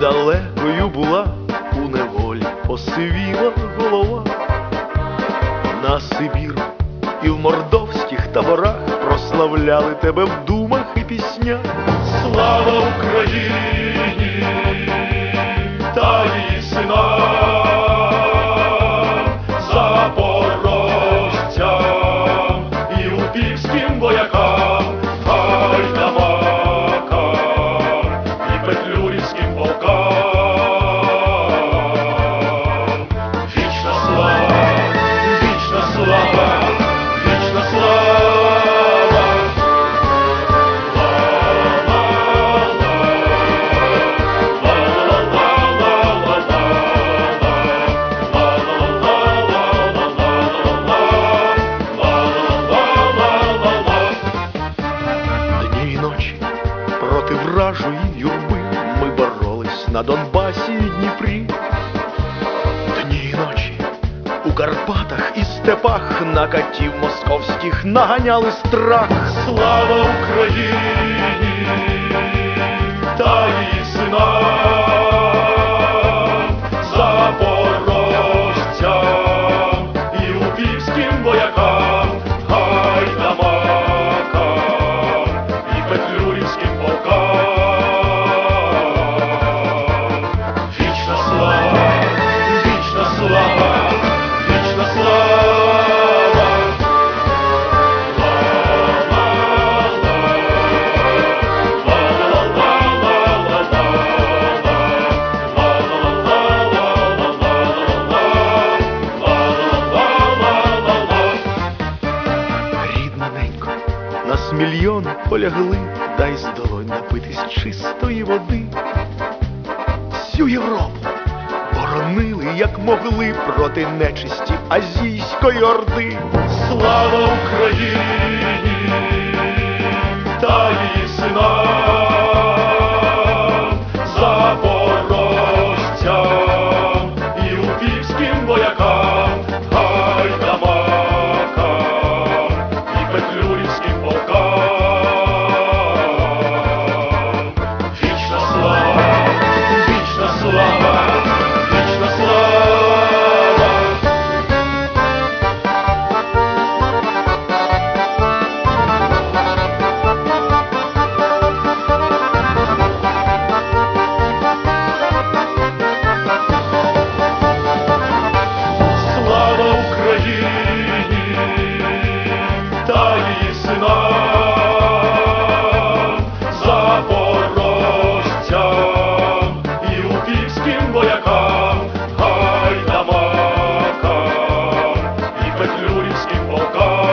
коли далекою була, у неволі посивіла голова, на Сибір і в мордовських таборах прославляли тебе в думах і піснях. Слава Україні! Проти вражої юрби ми боролись на Донбасі і Дніпрі. Дні і ночі у Карпатах і степах на катів московських наганяли страх. Слава Україні нас мільйон полягли, дай з долонь напитись чистої води. Всю Європу боронили, як могли, проти нечисті азійської орди. Слава Україні та її синам, її синам, запорожцям і упівським воякам, гайдамакам і петлюрівським полкам.